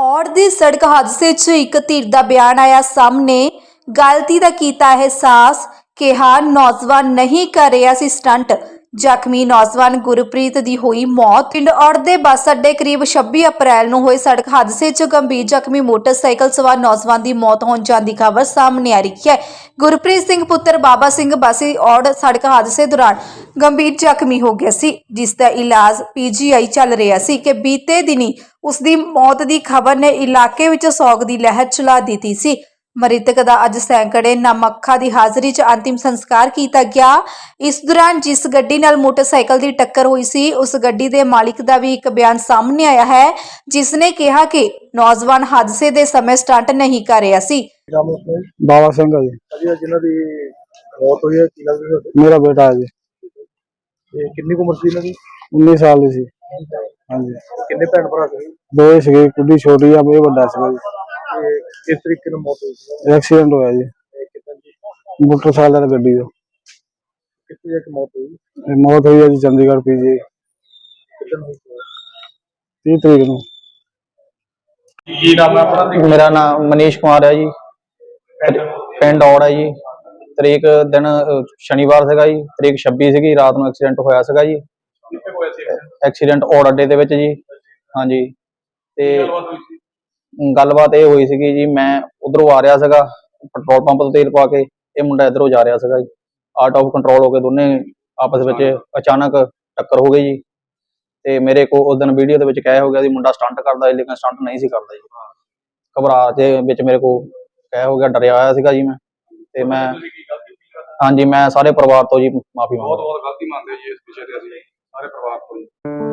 ਔੜ ਦੀ ਸੜਕ ਹਾਦਸੇ 'ਚ ਇੱਕ ਧਿਰ ਦਾ ਬਿਆਨ ਆਇਆ। ਸਾਹਮਣੇ ਗਲਤੀ ਦਾ ਕੀਤਾ ਅਹਿਸਾਸ ਕਿਹਾ, ਨੌਜਵਾਨ ਨਹੀਂ ਕਰ ਰਿਹਾ ਸੀ ਸਟੰਟ। ਜ਼ਖਮੀ ਨੌਜਵਾਨ ਗੁਰਪ੍ਰੀਤ ਦੀ ਹੋਈ ਮੌਤ। ਪਿੰਡ ਔੜ ਦੇ ਬੱਸ ਅੱਡੇ ਕਰੀਬ 26 ਅਪ੍ਰੈਲ ਨੂੰ ਹੋਏ ਸੜਕ ਹਾਦਸੇ 'ਚ ਗੰਭੀਰ ਜ਼ਖਮੀ ਮੋਟਰਸਾਈਕਲ ਸਵਾਰ ਨੌਜਵਾਨ ਦੀ ਮੌਤ ਹੋਣ ਜਾਣ ਦੀ ਖਬਰ ਸਾਹਮਣੇ ਆ ਰਹੀ ਹੈ। ਗੁਰਪ੍ਰੀਤ ਸਿੰਘ ਪੁੱਤਰ ਬਾਬਾ ਸਿੰਘ ਬਾਸੀ ਔੜ ਸੜਕ ਹਾਦਸੇ ਦੌਰਾਨ ਗੰਭੀਰ ਜ਼ਖਮੀ ਹੋ ਗਿਆ ਸੀ, ਜਿਸ ਦਾ ਇਲਾਜ ਪੀਜੀਆਈ ਚੱਲ ਰਿਹਾ ਸੀ ਕਿ ਬੀਤੇ ਦਿਨੀ ਉਸ ਦੀ ਮੌਤ ਦੀ ਖਬਰ ਨੇ ਇਲਾਕੇ ਵਿੱਚ ਸੋਗ ਦੀ ਲਹਿਰ ਚਲਾ ਦਿੱਤੀ ਸੀ। ਮ੍ਰਿਤਕ ਦਾ ਅੱਜ ਸੈਂਕੜੇ ਨਮੱਖਾ ਦੀ ਹਾਜ਼ਰੀ 'ਚ ਅੰਤਿਮ ਸੰਸਕਾਰ ਕੀਤਾ ਗਿਆ। ਇਸ ਦੌਰਾਨ ਜਿਸ ਗੱਡੀ ਨਾਲ ਮੋਟਰਸਾਈਕਲ ਦੀ ਟੱਕਰ ਹੋਈ ਸੀ ਉਸ ਗੱਡੀ ਦੇ ਮਾਲਿਕ ਦਾ ਵੀ ਇੱਕ ਬਿਆਨ ਸਾਹਮਣੇ ਆਇਆ ਹੈ ਜਿਸ ਨੇ ਕਿਹਾ ਕਿ ਨੌਜਵਾਨ ਹਾਦਸੇ ਦੇ ਸਮੇਂ ਸਟੰਟ ਨਹੀਂ ਕਰ ਰਿਹਾ ਸੀ। ਬਾਬਾ ਸਿੰਘ ਆ ਜੀ। ਅਜੀ ਜਿਨ੍ਹਾਂ ਦੀ ਮੌਤ ਹੋਈ ਹੈ ਕੀ ਲੱਗਦਾ ਤੁਹਾਡੇ ਮੇਰਾ ਬੇਟਾ ਹੈ ਜੀ। ਤੇ ਕਿੰਨੀ ਕੁ ਉਮਰ ਸੀ ਇਹਨਾਂ ਦੀ? 19 ਸਾਲ ਦੀ ਸੀ। ਹਾਂਜੀ। ਕਿੰਨੇ ਭੈਣ ਭਰਾ ਸੀ? ਦੋ ਹੀ ਸੀਗੇ ਕੁੜੀ ਛੋਟੀ ਆ ਇਹ ਵੱਡਾ ਸੀਗਾ ਜੀ। ਕਿਸ ਤਰੀਕੇ ਨਾਲ ਮੌਤ ਹੋਈ ਸੀ? ਐਕਸੀਡੈਂਟ ਹੋਇਆ ਜੀ। ਕਿੱਦਾਂ ਜੀ? ਮੋਟਰਸਾਈਕਲ ਤੇ ਗੱਡੀ ਦਾ ਕਿੱਥੇ ਜਾ ਕੇ ਮੌਤ ਹੋਈ? ਇਹ ਮੌਤ ਹੋਈ ਹੈ ਜੀ ਚੰਡੀਗੜ੍ਹ ਪੀਜੀ ਕਿੱਦਾਂ ਹੋਈ ਸੀ? 30 ਤਰੀਕ ਨੂੰ। ਕੀ ਨਾਮ ਹੈ ਆਪਣਾ? ਮੇਰਾ ਨਾਮ ਮਨੀਸ਼ ਕੁਮਾਰ ਹੈ ਜੀ। ਪਿੰਡ? ਔੜ ਹੈ ਜੀ। ਤਰੀਕ ਦਿਨ ਅਹ, ਸ਼ਨੀਵਾਰ ਸੀਗਾ ਜੀ। ਤਰੀਕ 26 ਸੀਗੀ ਰਾਤ ਨੂੰ ਐਕਸੀਡੈਂਟ ਹੋਇਆ ਸੀਗਾ ਜੀ। ਕਿੱਥੇ ਹੋਇਆ ਸੀ? ਐਕਸੀਡੈਂਟ ਔੜ ਅੱਡੇ ਦੇ ਵਿੱਚ ਜੀ। ਹਾਂਜੀ। ਤੇ ਗੱਲਬਾਤ ਹੋਈ ਸੀ? ਗੱਲਬਾਤ ਇਹ ਹੋਈ ਸੀਗੀ ਜੀ, ਮੈਂ ਉਧਰੋਂ ਆ ਰਿਹਾ ਸੀਗਾ, ਪੈਟਰੋਲ ਪੰਪ ਤੋਂ ਤੇਲ ਪਾ ਕੇ ਇਹ ਮੁੰਡਾ ਇਧਰੋਂ ਜਾ ਰਿਹਾ ਸੀਗਾ ਜੀ। ਆਊਟ ਆਫ ਕੰਟਰੋਲ ਹੋ ਕੇ ਦੋਨੇ ਆਪਸ ਵਿੱਚ ਅਚਾਨਕ ਟੱਕਰ ਹੋ ਗਈ ਜੀ। ਤੇ ਮੇਰੇ ਕੋ ਉਸ ਦਿਨ ਵੀਡੀਓ ਦੇ ਵਿੱਚ ਕਹਿ ਹੋ ਗਿਆ ਸੀ ਮੁੰਡਾ ਸਟੰਟ ਕਰਦਾ ਹੈ ਲੇਕਿਨ ਸਟੰਟ ਨਹੀਂ ਸੀ ਕਰਦਾ ਜੀ। ਘਬਰਾ ਦੇ ਵਿੱਚ ਮੇਰੇ ਕੋ ਕਹਿ ਹੋ ਗਿਆ, ਡਰਿਆ ਹੋਇਆ ਸੀਗਾ ਜੀ ਮੈਂ। ਤੇ ਮੈਂ ਹਾਂਜੀ, ਮੈਂ ਸਾਰੇ ਪਰਿਵਾਰ ਤੋਂ ਜੀ ਮਾਫੀ ਬਹੁਤ ਮੰਗਦਾ। ਬਹੁਤ ਗਲਤੀ ਮੰਨਦੇ ਜੀ ਇਸ ਵਿਸ਼ੇ ਤੇ ਅਸੀਂ ਸਾਰੇ ਪਰਿਵਾਰ ਤੋਂ ਜੀ।